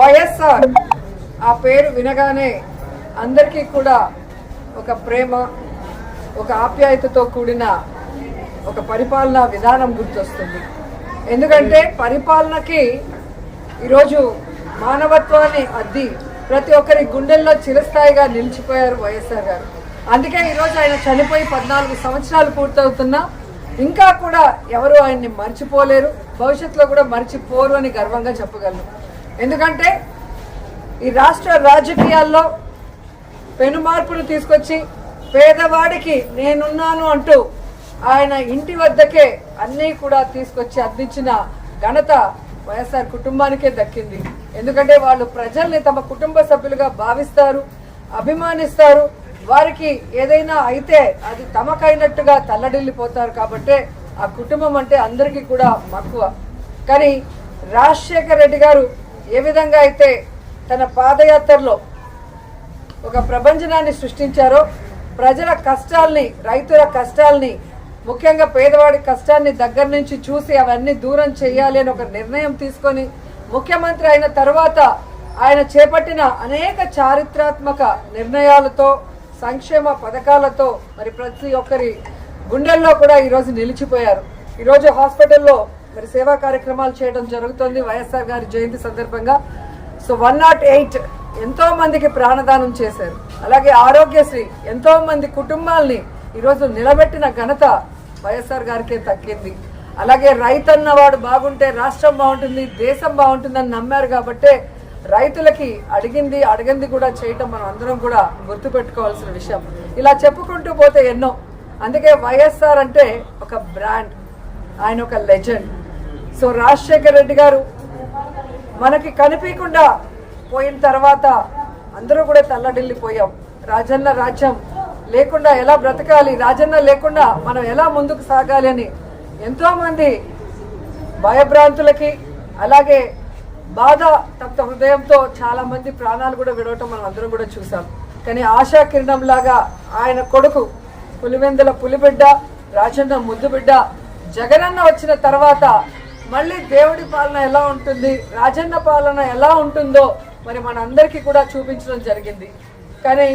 వైఎస్ఆర్ ఆ పేరు వినగానే అందరికీ కూడా ఒక ప్రేమ ఒక ఆప్యాయతతో కూడిన ఒక పరిపాలన విధానం గుర్తొస్తుంది. ఎందుకంటే పరిపాలనకి ఈరోజు మానవత్వాన్ని అద్ది ప్రతి ఒక్కరి గుండెల్లో చిరస్థాయిగా నిలిచిపోయారు వైఎస్ఆర్ గారు. అందుకే ఈరోజు ఆయన చనిపోయి పద్నాలుగు సంవత్సరాలు పూర్తవుతున్నా ఇంకా కూడా ఎవరు ఆయన్ని మర్చిపోలేరు. భవిష్యత్తులో కూడా మర్చిపోరు అని గర్వంగా చెప్పగలను. ఎందుకంటే ఈ రాష్ట్ర రాజకీయాల్లో పెను మార్పులు తీసుకొచ్చి పేదవాడికి నేనున్నాను అంటూ ఆయన ఇంటి వద్దకే అన్నీ కూడా తీసుకొచ్చి అందించిన ఘనత వైఎస్ఆర్ కుటుంబానికే దక్కింది. ఎందుకంటే వాళ్ళు ప్రజల్ని తమ కుటుంబ సభ్యులుగా భావిస్తారు అభిమానిస్తారు. వారికి ఏదైనా అయితే అది తమకైనట్టుగా తల్లడిల్లిపోతారు కాబట్టి ఆ కుటుంబం అంటే అందరికీ కూడా మక్కువ. కానీ రాజశేఖర్ రెడ్డి గారు ఏ విధంగా అయితే తన పాదయాత్రలో ఒక ప్రపంచనాన్ని సృష్టించారో ప్రజల కష్టాల్ని రైతుల కష్టాల్ని ముఖ్యంగా పేదవాడి కష్టాన్ని దగ్గర నుంచి చూసి అవన్నీ దూరం చేయాలి అని ఒక నిర్ణయం తీసుకొని ముఖ్యమంత్రి అయిన తర్వాత ఆయన చేపట్టిన అనేక చారిత్రాత్మక నిర్ణయాలతో సంక్షేమ పథకాలతో మరి ప్రతి ఒక్కరి గుండెల్లో కూడా ఈరోజు నిలిచిపోయారు. ఈరోజు హాస్పిటల్లో మరి సేవా కార్యక్రమాలు చేయడం జరుగుతుంది. వైఎస్ఆర్ గారి జయంతి సందర్భంగా. సో వన్ నాట్ ఎయిట్ ఎంతో మందికి ప్రాణదానం చేశారు. అలాగే ఆరోగ్యశ్రీ ఎంతో మంది కుటుంబాల్ని ఈరోజు నిలబెట్టిన ఘనత వైఎస్ఆర్ గారికే తగ్గింది. అలాగే రైతన్నవాడు బాగుంటే రాష్ట్రం బాగుంటుంది దేశం బాగుంటుందని నమ్మారు కాబట్టే రైతులకి అడిగింది అడిగింది కూడా చేయటం మనం అందరం కూడా గుర్తుపెట్టుకోవాల్సిన విషయం. ఇలా చెప్పుకుంటూ పోతే ఎన్నో. అందుకే వైఎస్ఆర్ అంటే ఒక బ్రాండ్. ఆయన ఒక లెజెండ్. సో రాజశేఖర్ రెడ్డి గారు మనకి కనిపించకుండా పోయిన తర్వాత అందరూ కూడా తల్లడిల్లిపోయాం. రాజన్న రాజ్యం లేకుండా ఎలా బ్రతకాలి రాజన్న లేకుండా మనం ఎలా ముందుకు సాగాలి అని ఎంతోమంది భయభ్రాంతులకి అలాగే బాధ తప్త హృదయంతో చాలా మంది ప్రాణాలు కూడా విడవటం మనం అందరం కూడా చూసాం కానీ ఆశా కిరణం లాగా ఆయన కొడుకు పులివెందుల పులిబిడ్డ రాజన్న ముద్దు బిడ్డ జగనన్న వచ్చిన తర్వాత మళ్ళీ దేవుడి పాలన ఎలా ఉంటుంది? రాజన్న పాలన ఎలా ఉంటుందో మరి మనందరికీ కూడా చూపించడం జరిగింది. కానీ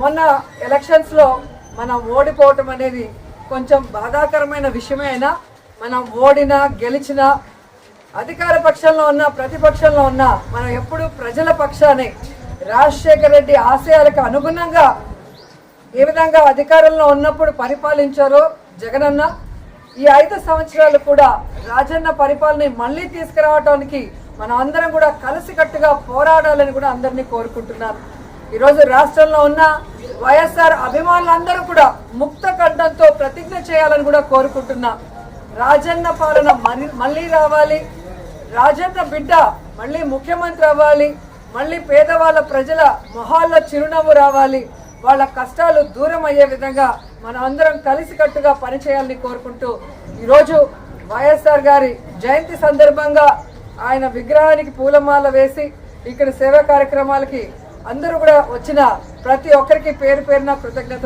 మొన్న ఎలక్షన్స్లో మనం ఓడిపోవటం అనేది కొంచెం బాధాకరమైన విషయమే అయినా మనం ఓడినా గెలిచినా అధికార పక్షంలో ఉన్న ప్రతిపక్షంలో ఉన్న మనం ఎప్పుడు ప్రజల పక్షానే రాజశేఖర రెడ్డి ఆశయాలకు అనుగుణంగా ఏ విధంగా అధికారంలో ఉన్నప్పుడు పరిపాలించారో జగనన్న ఈ ఐదు సంవత్సరాలు కూడా రాజన్న పరిపాలన మళ్ళీ తీసుకురావడానికి మనం అందరం కూడా కలిసికట్టుగా పోరాడాలని కూడా అందరినీ కోరుకుంటున్నాను. ఈరోజు రాష్ట్రంలో ఉన్న వైఎస్ఆర్ అభిమానులందరూ కూడా ముక్త కంఠంతో ప్రతిజ్ఞ చేయాలని కూడా కోరుకుంటున్నా. రాజన్న పాలన మళ్ళీ రావాలి. రాజన్న బిడ్డ మళ్ళీ ముఖ్యమంత్రి అవ్వాలి. మళ్ళీ పేదవాళ్ళ ప్రజల మొహాల్లో చిరునవ్వు రావాలి. వాళ్ళ కష్టాలు దూరం అయ్యే విధంగా మనం అందరం కలిసికట్టుగా పనిచేయాలని కోరుకుంటూ ఈరోజు వైఎస్ఆర్ గారి జయంతి సందర్భంగా ఆయన విగ్రహానికి పూలమాల వేసి ఇక్కడ సేవా కార్యక్రమాలకి అందరూ కూడా వచ్చిన ప్రతి ఒక్కరికి పేరు పేరున కృతజ్ఞతలు